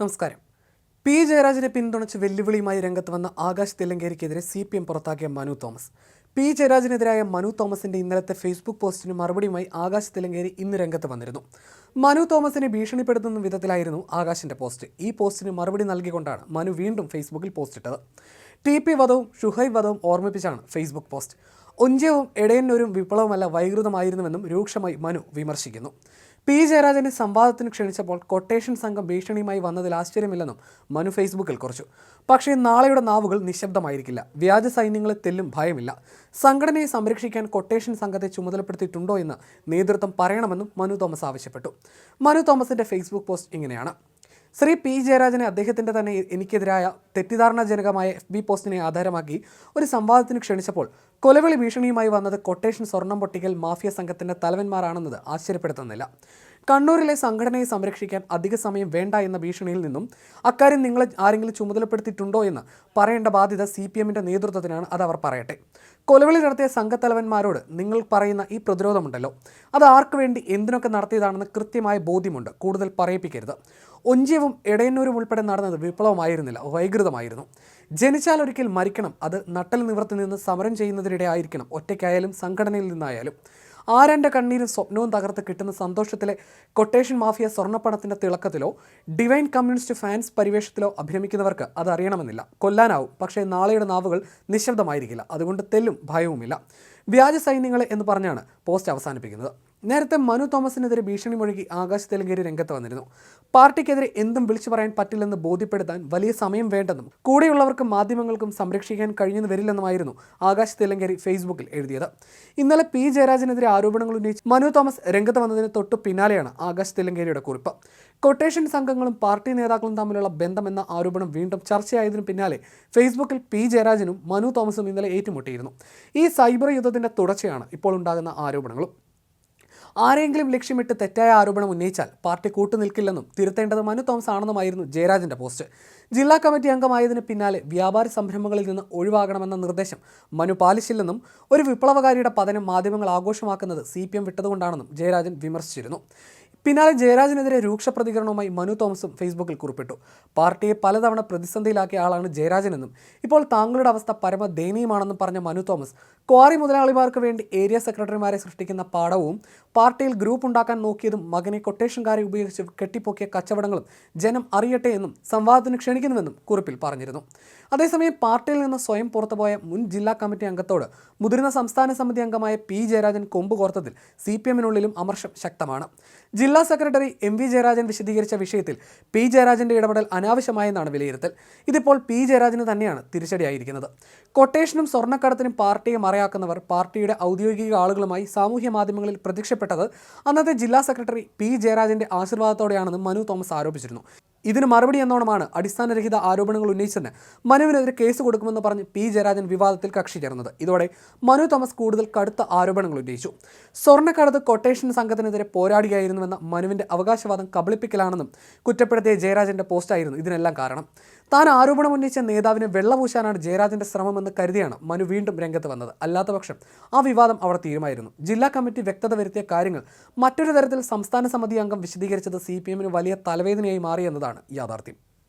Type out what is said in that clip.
നമസ്കാരം. പി. ജയരാജനെ പിന്തുണച്ച് വെല്ലുവിളിയുമായി രംഗത്ത് വന്ന ആകാശ് തില്ലങ്കേരിക്കെതിരെ സി പി എം പുറത്താക്കിയ മനു തോമസ്. പി. ജയരാജനെതിരായ മനു തോമസിന്റെ ഇന്നലത്തെ ഫേസ്ബുക്ക് പോസ്റ്റിന് മറുപടിയുമായി ആകാശ് തെലങ്കേരി ഇന്ന് രംഗത്ത് വന്നിരുന്നു. മനു തോമസിനെ ഭീഷണിപ്പെടുത്തുന്ന വിധത്തിലായിരുന്നു ആകാശിന്റെ പോസ്റ്റ്. ഈ പോസ്റ്റിന് മറുപടി നൽകിക്കൊണ്ടാണ് മനു വീണ്ടും ഫേസ്ബുക്കിൽ പോസ്റ്റിട്ടത്. ടി. പി. വധവും ഷുഹൈബ് വധവും ഓർമ്മിപ്പിച്ചാണ് ഫേസ്ബുക്ക് പോസ്റ്റ്. ഒഞ്ചവും എടയന്നൂരും വിപ്ലവമല്ല വൈകൃതമായിരുന്നുവെന്നും രൂക്ഷമായി മനു വിമർശിക്കുന്നു. പി ജയരാജനെ സംവാദത്തിന് ക്ഷണിച്ചപ്പോൾ കൊട്ടേഷൻ സംഘം ഭീഷണിയുമായി വന്നതിൽ ആശ്ചര്യമില്ലെന്നും മനു ഫേസ്ബുക്കിൽ കുറിച്ചു. പക്ഷേ നാളെയുടെ നാവുകൾ നിശബ്ദമായിരിക്കില്ല. വ്യാജ സൈന്യങ്ങളെ തെല്ലും ഭയമില്ല. സംഘടനയെ സംരക്ഷിക്കാൻ കൊട്ടേഷൻ സംഘത്തെ ചുമതലപ്പെടുത്തിയിട്ടുണ്ടോ എന്ന് നേതൃത്വം പറയണമെന്നും മനു തോമസ് ആവശ്യപ്പെട്ടു. മനു തോമസിന്റെ ഫേസ്ബുക്ക് പോസ്റ്റ് ഇങ്ങനെയാണ്. ശ്രീ പി ജയരാജനെ അദ്ദേഹത്തിന്റെ തന്നെ എനിക്കെതിരായ തെറ്റിദ്ധാരണാജനകമായ എഫ് ബി പോസ്റ്റിനെ ആധാരമാക്കി ഒരു സംവാദത്തിന് ക്ഷണിച്ചപ്പോൾ കൊലവിളി ഭീഷണിയുമായി വന്നത് കൊട്ടേഷൻ സ്വർണം പൊട്ടിക്കൽ മാഫിയ സംഘത്തിന്റെ തലവന്മാരാണെന്നത് ആശ്ചര്യപ്പെടുത്തുന്നില്ല. കണ്ണൂരിലെ സംഘടനയെ സംരക്ഷിക്കാൻ അധിക സമയം വേണ്ട എന്ന ഭീഷണിയിൽ നിന്നും അക്കാര്യം നിങ്ങളെ ആരെങ്കിലും ചുമതലപ്പെടുത്തിയിട്ടുണ്ടോ എന്ന് പറയേണ്ട ബാധ്യത സി പി എമ്മിന്റെ നേതൃത്വത്തിനാണ് അത് അവർ പറയട്ടെ. കൊലവിളി നടത്തിയ സംഘത്തലവന്മാരോട് നിങ്ങൾ പറയുന്ന ഈ പ്രതിരോധമുണ്ടല്ലോ. അത് ആർക്ക് വേണ്ടി എന്തിനൊക്കെ നടത്തിയതാണെന്ന് കൃത്യമായ ബോധ്യമുണ്ട്. കൂടുതൽ പറയിപ്പിക്കരുത്. ഒഞ്ചിയവും എടയന്നൂരും ഉൾപ്പെടെ നടന്നത് വിപ്ലവമായിരുന്നില്ല വൈകൃതമായിരുന്നു. ജനിച്ചാൽ ഒരിക്കൽ മരിക്കണം അത് നട്ടൽ നിവർത്തി നിന്ന് സമരം ചെയ്യുന്നതിനിടെ ആയിരിക്കണം. ഒറ്റയ്ക്കായാലും സംഘടനയിൽ നിന്നായാലും. ആരന്റെ കണ്ണീരും സ്വപ്നവും തകർത്ത് കിട്ടുന്ന സന്തോഷത്തിലെ കൊട്ടേഷൻ മാഫിയ സ്വർണപ്പണത്തിന്റെ തിളക്കത്തിലോ ഡിവൈൻ കമ്മ്യൂണിസ്റ്റ് ഫാൻസ് പരിവേഷത്തിലോ അഭിരമിക്കുന്നവർക്ക് അത് അറിയണമെന്നില്ല. കൊല്ലാനാവും. പക്ഷേ നാളെയുടെ നാവുകൾ നിശബ്ദമായിരിക്കില്ല. അതുകൊണ്ട് തെല്ലും ഭയവുമില്ല. വ്യാജ സൈന്യങ്ങൾ എന്ന് പറഞ്ഞാണ് പോസ്റ്റ് അവസാനിപ്പിക്കുന്നത്. നേരത്തെ മനു തോമസിനെതിരെ ഭീഷണി മുഴുകി ആകാശ് തെലങ്കേരി രംഗത്ത് വന്നിരുന്നു. പാർട്ടിക്കെതിരെ എന്തും വിളിച്ചു പറയാൻ പറ്റില്ലെന്ന് ബോധ്യപ്പെടുത്താൻ വലിയ സമയം വേണ്ടെന്നും കൂടെയുള്ളവർക്കും മാധ്യമങ്ങൾക്കും സംരക്ഷിക്കാൻ കഴിഞ്ഞെന്ന് വരില്ലെന്നുമായിരുന്നു ആകാശ് തെലങ്കേരി ഫേസ്ബുക്കിൽ എഴുതിയത്. ഇന്നലെ പി. ജയരാജനെതിരെ ആരോപണങ്ങൾ ഉന്നയിച്ച് മനു തോമസ് രംഗത്ത് വന്നതിന് തൊട്ടു പിന്നാലെയാണ് ആകാശ് തെലങ്കേരിയുടെ കുറിപ്പ്. കൊട്ടേഷൻ സംഘങ്ങളും പാർട്ടി നേതാക്കളും തമ്മിലുള്ള ബന്ധമെന്ന ആരോപണം വീണ്ടും ചർച്ചയായതിനു പിന്നാലെ ഫേസ്ബുക്കിൽ പി. ജയരാജനും മനു തോമസും ഇന്നലെ ഏറ്റുമുട്ടിയിരുന്നു. ഈ സൈബർ യുദ്ധത്തിന്റെ തുടർച്ചയാണ് ഇപ്പോൾ ഉണ്ടാകുന്ന ആരോപണങ്ങളും. ആരെങ്കിലും ലക്ഷ്യമിട്ട് തെറ്റായ ആരോപണം ഉന്നയിച്ചാൽ പാർട്ടി കൂട്ടുനിൽക്കില്ലെന്നും തിരുത്തേണ്ടത് മനു തോമസ് ആണെന്നുമായിരുന്നു ജയരാജന്റെ പോസ്റ്റ്. ജില്ലാ കമ്മിറ്റി അംഗമായതിന് പിന്നാലെ വ്യാപാരി സംരംഭങ്ങളിൽ നിന്ന് ഒഴിവാകണമെന്ന നിർദ്ദേശം മനു പാലിച്ചില്ലെന്നും ഒരു വിപ്ലവകാരിയുടെ പതനം മാധ്യമങ്ങൾ ആഘോഷമാക്കുന്നത് സി പി എം വിട്ടതുകൊണ്ടാണെന്നും ജയരാജൻ വിമർശിച്ചിരുന്നു. പിന്നാലെ ജയരാജനെതിരെ രൂക്ഷ പ്രതികരണവുമായി മനു തോമസും ഫേസ്ബുക്കിൽ കുറിപ്പിട്ടു. പാർട്ടിയെ പലതവണ പ്രതിസന്ധിയിലാക്കിയ ആളാണ് ജയരാജനെന്നും ഇപ്പോൾ താങ്കളുടെ അവസ്ഥ പരമ ദയനീയമാണെന്നും പറഞ്ഞ മനു തോമസ് ക്വാറി മുതലാളിമാർക്ക് വേണ്ടി ഏരിയ സെക്രട്ടറിമാരെ സൃഷ്ടിക്കുന്ന പാഠവും പാർട്ടിയിൽ ഗ്രൂപ്പ് ഉണ്ടാക്കാൻ നോക്കിയതും മകനെ കൊട്ടേഷൻകാരെ ഉപയോഗിച്ച് കെട്ടിപ്പോക്കിയ കച്ചവടങ്ങളും ജനം അറിയട്ടെ എന്നും സംവാദത്തിന് ക്ഷണിക്കുന്നുവെന്നും കുറിപ്പിൽ പറഞ്ഞിരുന്നു. അതേസമയം പാർട്ടിയിൽ നിന്ന് സ്വയം പുറത്തുപോയ മുൻ ജില്ലാ കമ്മിറ്റി അംഗത്തോട് മുതിർന്ന സംസ്ഥാന സമിതി അംഗമായ പി ജയരാജൻ കൊമ്പ് കോർത്തതിൽ സി പി എമ്മിനുള്ളിലും അമർഷം ശക്തമാണ്. ജില്ലാ സെക്രട്ടറി എം വി ജയരാജൻ വിശദീകരിച്ച വിഷയത്തിൽ പി ജയരാജന്റെ ഇടപെടൽ അനാവശ്യമായെന്നാണ് വിലയിരുത്തൽ. ഇതിപ്പോൾ പി ജയരാജന് തന്നെയാണ് തിരിച്ചടിയായിരിക്കുന്നത്. കൊട്ടേഷനും സ്വർണക്കടത്തിനും പാർട്ടിയെ മറയാക്കുന്നവർ പാർട്ടിയുടെ ഔദ്യോഗിക ആളുകളുമായി സാമൂഹ്യ മാധ്യമങ്ങളിൽ പ്രത്യക്ഷപ്പെട്ടത് അന്നത്തെ ജില്ലാ സെക്രട്ടറി പി ജയരാജന്റെ ആശീർവാദത്തോടെയാണെന്ന് മനു തോമസ് ആരോപിച്ചിരുന്നു. ഇതിന് മറുപടി എന്നോണമാണ് അടിസ്ഥാനരഹിത ആരോപണങ്ങൾ ഉന്നയിച്ചെന്ന് മനുവിനെതിരെ കേസ് കൊടുക്കുമെന്ന് പറഞ്ഞ് പി. ജയരാജൻ വിവാദത്തിൽ കക്ഷി ചേർന്നത്. ഇതോടെ മനു തോമസ് കൂടുതൽ കടുത്ത ആരോപണങ്ങൾ ഉന്നയിച്ചു. സ്വർണക്കടത്ത് കൊട്ടേഷൻ സംഘത്തിനെതിരെ പോരാടുകയായിരുന്നുവെന്ന മനുവിന്റെ അവകാശവാദം കബളിപ്പിക്കലാണെന്നും കുറ്റപ്പെടുത്തിയ ജയരാജന്റെ പോസ്റ്റായിരുന്നു ഇതിനെല്ലാം കാരണം. താൻ ആരോപണം ഉന്നയിച്ച നേതാവിനെ വെള്ളപൂശാനാണ് ജയരാജന്റെ ശ്രമമെന്ന് കരുതിയാണ് മനു വീണ്ടും രംഗത്ത് വന്നത്. അല്ലാത്തപക്ഷം ആ വിവാദം അവിടെ തീരുമായിരുന്നു. ജില്ലാ കമ്മിറ്റി വ്യക്തത വരുത്തിയ കാര്യങ്ങൾ മറ്റൊരു തരത്തിൽ സംസ്ഥാന സമിതി അംഗം വിശദീകരിച്ചത് സി വലിയ തലവേദനയായി മാറിയെന്നതാണ് യാഥാർത്ഥ്യം.